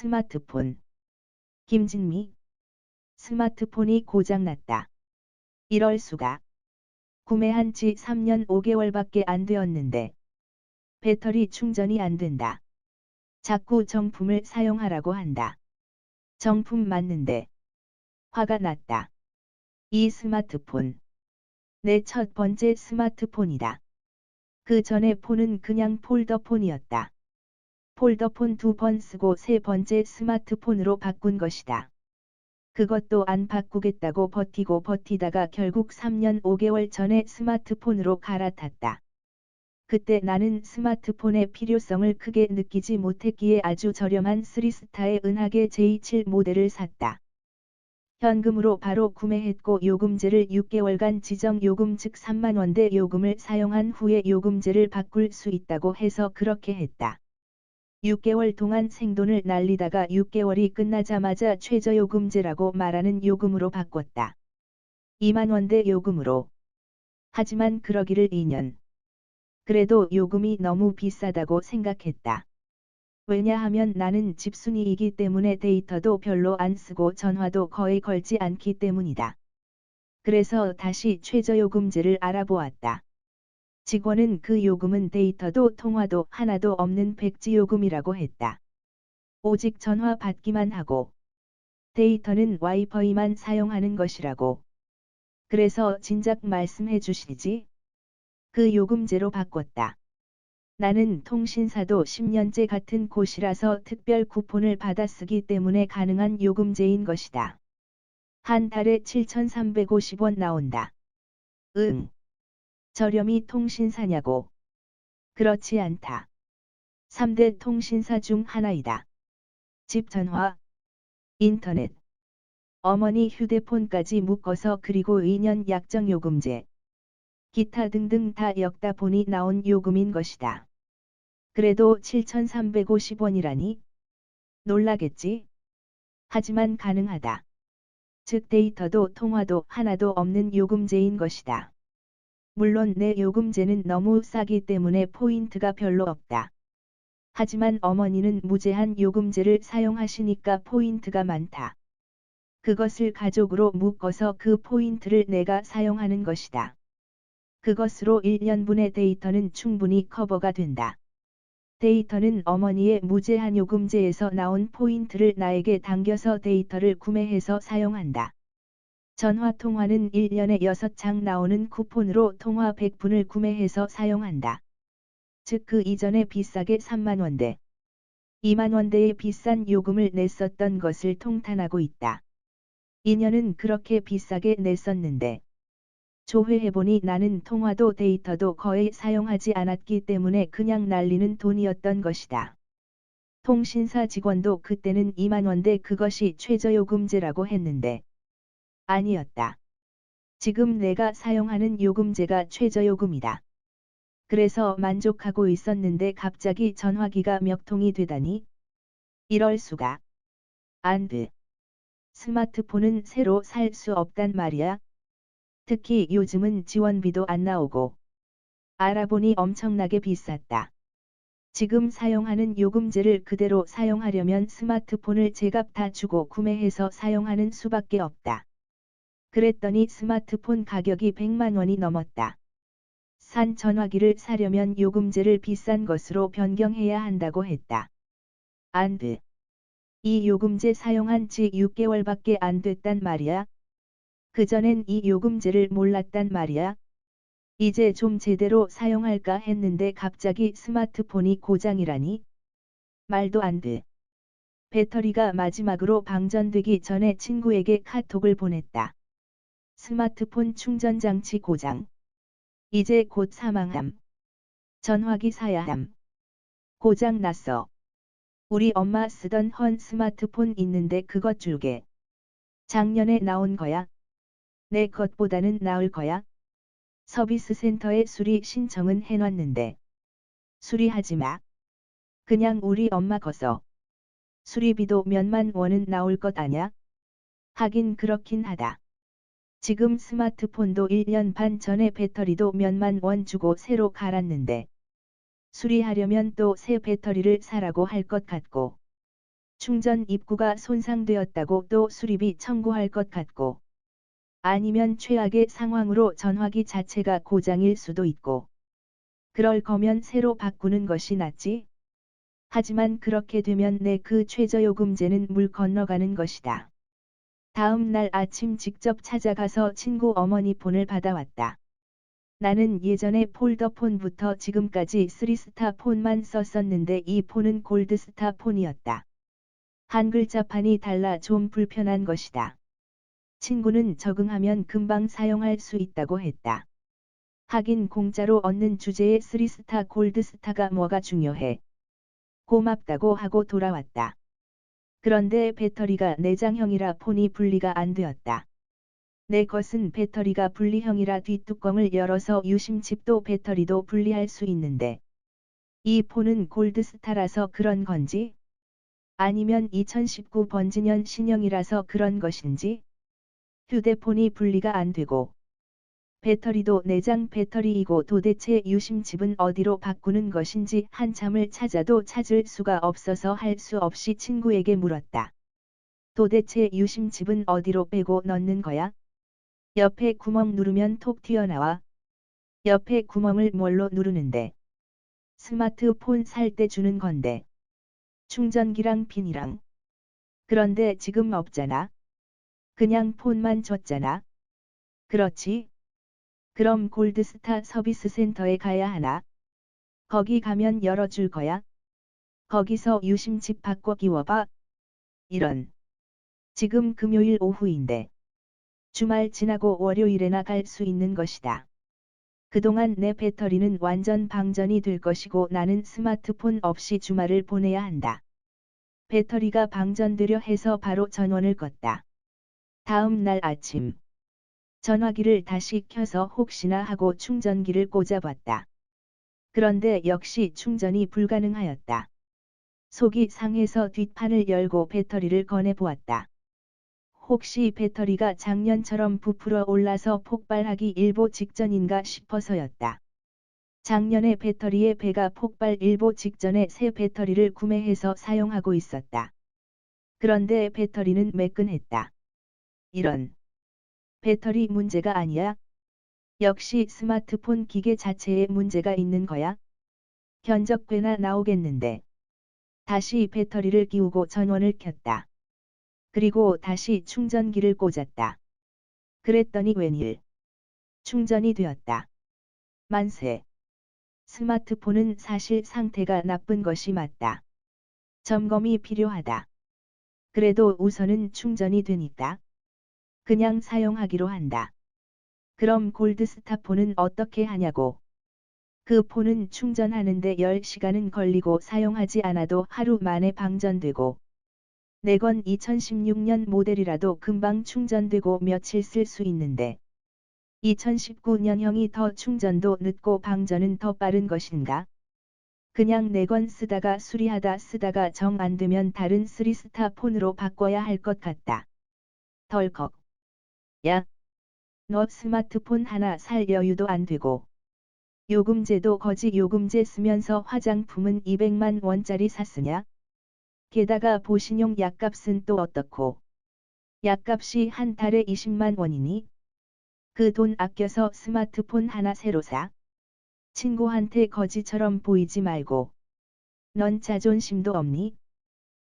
스마트폰. 김진미. 스마트폰이 고장났다. 이럴 수가. 구매한 지 3년 5개월밖에 안 되었는데 배터리 충전이 안 된다. 자꾸 정품을 사용하라고 한다. 정품 맞는데 화가 났다. 이 스마트폰. 내 첫 번째 스마트폰이다. 그 전에 폰은 그냥 폴더폰이었다. 폴더폰 두 번 쓰고 세 번째 스마트폰으로 바꾼 것이다. 그것도 안 바꾸겠다고 버티고 버티다가 결국 3년 5개월 전에 스마트폰으로 갈아탔다. 그때 나는 스마트폰의 필요성을 크게 느끼지 못했기에 아주 저렴한 3스타의 은하계 J7 모델을 샀다. 현금으로 바로 구매했고 요금제를 6개월간 지정 요금 즉 3만원대 요금을 사용한 후에 요금제를 바꿀 수 있다고 해서 그렇게 했다. 6개월 동안 생돈을 날리다가 6개월이 끝나자마자 최저요금제라고 말하는 요금으로 바꿨다. 2만원대 요금으로. 하지만 그러기를 2년. 그래도 요금이 너무 비싸다고 생각했다. 왜냐하면 나는 집순이이기 때문에 데이터도 별로 안 쓰고 전화도 거의 걸지 않기 때문이다. 그래서 다시 최저요금제를 알아보았다. 직원은 그 요금은 데이터도 통화도 하나도 없는 백지 요금이라고 했다. 오직 전화 받기만 하고 데이터는 와이파이만 사용하는 것이라고. 그래서 진작 말씀해 주시지. 그 요금제로 바꿨다. 나는 통신사도 10년째 같은 곳이라서 특별 쿠폰을 받아 쓰기 때문에 가능한 요금제인 것이다. 한 달에 7,350원 나온다. 응. 저렴이 통신사냐고. 그렇지 않다. 3대 통신사 중 하나이다. 집 전화, 인터넷, 어머니 휴대폰까지 묶어서 그리고 2년 약정 요금제, 기타 등등 다 엮다 보니 나온 요금인 것이다. 그래도 7,350원이라니? 놀라겠지? 하지만 가능하다. 즉 데이터도 통화도 하나도 없는 요금제인 것이다. 물론 내 요금제는 너무 싸기 때문에 포인트가 별로 없다. 하지만 어머니는 무제한 요금제를 사용하시니까 포인트가 많다. 그것을 가족으로 묶어서 그 포인트를 내가 사용하는 것이다. 그것으로 1년분의 데이터는 충분히 커버가 된다. 데이터는 어머니의 무제한 요금제에서 나온 포인트를 나에게 당겨서 데이터를 구매해서 사용한다. 전화 통화는 1년에 6장 나오는 쿠폰으로 통화 100분을 구매해서 사용한다. 즉 그 이전에 비싸게 3만원대, 2만원대의 비싼 요금을 냈었던 것을 통탄하고 있다. 2년은 그렇게 비싸게 냈었는데 조회해보니 나는 통화도 데이터도 거의 사용하지 않았기 때문에 그냥 날리는 돈이었던 것이다. 통신사 직원도 그때는 2만원대 그것이 최저요금제라고 했는데 아니었다. 지금 내가 사용하는 요금제가 최저요금이다. 그래서 만족하고 있었는데 갑자기 전화기가 몇 통이 되다니? 이럴 수가. 안 돼. 스마트폰은 새로 살 수 없단 말이야. 특히 요즘은 지원비도 안 나오고. 알아보니 엄청나게 비쌌다. 지금 사용하는 요금제를 그대로 사용하려면 스마트폰을 제값 다 주고 구매해서 사용하는 수밖에 없다. 그랬더니 스마트폰 가격이 100만 원이 넘었다. 산 전화기를 사려면 요금제를 비싼 것으로 변경해야 한다고 했다. 안 돼. 이 요금제 사용한 지 6개월밖에 안 됐단 말이야. 그전엔 이 요금제를 몰랐단 말이야. 이제 좀 제대로 사용할까 했는데 갑자기 스마트폰이 고장이라니? 말도 안 돼. 배터리가 마지막으로 방전되기 전에 친구에게 카톡을 보냈다. 스마트폰 충전 장치 고장. 이제 곧 사망함. 전화기 사야 함. 고장 났어. 우리 엄마 쓰던 헌 스마트폰 있는데 그것 줄게. 작년에 나온 거야. 내 것보다는 나을 거야. 서비스 센터에 수리 신청은 해놨는데. 수리하지 마. 그냥 우리 엄마 거서. 수리비도 몇만 원은 나올 것 아냐? 하긴 그렇긴 하다. 지금 스마트폰도 1년 반 전에 배터리도 몇만 원 주고 새로 갈았는데 수리하려면 또 새 배터리를 사라고 할 것 같고 충전 입구가 손상되었다고 또 수리비 청구할 것 같고 아니면 최악의 상황으로 전화기 자체가 고장일 수도 있고 그럴 거면 새로 바꾸는 것이 낫지. 하지만 그렇게 되면 내 그 최저요금제는 물 건너가는 것이다. 다음 날 아침 직접 찾아가서 친구 어머니 폰을 받아왔다. 나는 예전에 폴더폰부터 지금까지 3스타 폰만 썼었는데 이 폰은 골드스타 폰이었다. 한 글자판이 달라 좀 불편한 것이다. 친구는 적응하면 금방 사용할 수 있다고 했다. 하긴 공짜로 얻는 주제에 3스타 골드스타가 뭐가 중요해. 고맙다고 하고 돌아왔다. 그런데 배터리가 내장형이라 폰이 분리가 안 되었다. 내 것은 배터리가 분리형이라 뒷뚜껑을 열어서 유심칩도 배터리도 분리할 수 있는데 이 폰은 골드스타라서 그런 건지 아니면 2019 번지년 신형이라서 그런 것인지 휴대폰이 분리가 안 되고 배터리도 내장 배터리이고 도대체 유심칩은 어디로 바꾸는 것인지 한참을 찾아도 찾을 수가 없어서 할 수 없이 친구에게 물었다. 도대체 유심칩은 어디로 빼고 넣는 거야? 옆에 구멍 누르면 톡 튀어나와. 옆에 구멍을 뭘로 누르는데? 스마트폰 살 때 주는 건데. 충전기랑 핀이랑. 그런데 지금 없잖아. 그냥 폰만 줬잖아. 그렇지? 그럼 골드스타 서비스 센터에 가야 하나? 거기 가면 열어줄 거야? 거기서 유심칩 바꿔 끼워봐. 이런. 지금 금요일 오후인데. 주말 지나고 월요일에 나 갈 수 있는 것이다. 그동안 내 배터리는 완전 방전이 될 것이고 나는 스마트폰 없이 주말을 보내야 한다. 배터리가 방전되려 해서 바로 전원을 껐다. 다음 날 아침. 전화기를 다시 켜서 혹시나 하고 충전기를 꽂아봤다. 그런데 역시 충전이 불가능하였다. 속이 상해서 뒷판을 열고 배터리를 꺼내 보았다. 혹시 배터리가 작년처럼 부풀어 올라서 폭발하기 일보 직전인가 싶어서였다. 작년에 배터리의 배가 폭발 일보 직전에 새 배터리를 구매해서 사용하고 있었다. 그런데 배터리는 매끈했다. 이런. 배터리 문제가 아니야? 역시 스마트폰 기계 자체에 문제가 있는 거야? 견적괴나 나오겠는데. 다시 배터리를 끼우고 전원을 켰다. 그리고 다시 충전기를 꽂았다. 그랬더니 웬일. 충전이 되었다. 만세. 스마트폰은 사실 상태가 나쁜 것이 맞다. 점검이 필요하다. 그래도 우선은 충전이 되니까. 그냥 사용하기로 한다. 그럼 골드스타폰은 어떻게 하냐고. 그 폰은 충전하는데 10시간은 걸리고 사용하지 않아도 하루 만에 방전되고 내 건 2016년 모델이라도 금방 충전되고 며칠 쓸 수 있는데 2019년형이 더 충전도 늦고 방전은 더 빠른 것인가? 그냥 내 건 쓰다가 수리하다 쓰다가 정 안되면 다른 3스타 폰으로 바꿔야 할 것 같다. 덜컥. 야. 너 스마트폰 하나 살 여유도 안 되고. 요금제도 거지 요금제 쓰면서 화장품은 200만 원짜리 샀으냐? 게다가 보신용 약값은 또 어떻고. 약값이 한 달에 20만 원이니? 그 돈 아껴서 스마트폰 하나 새로 사. 친구한테 거지처럼 보이지 말고. 넌 자존심도 없니?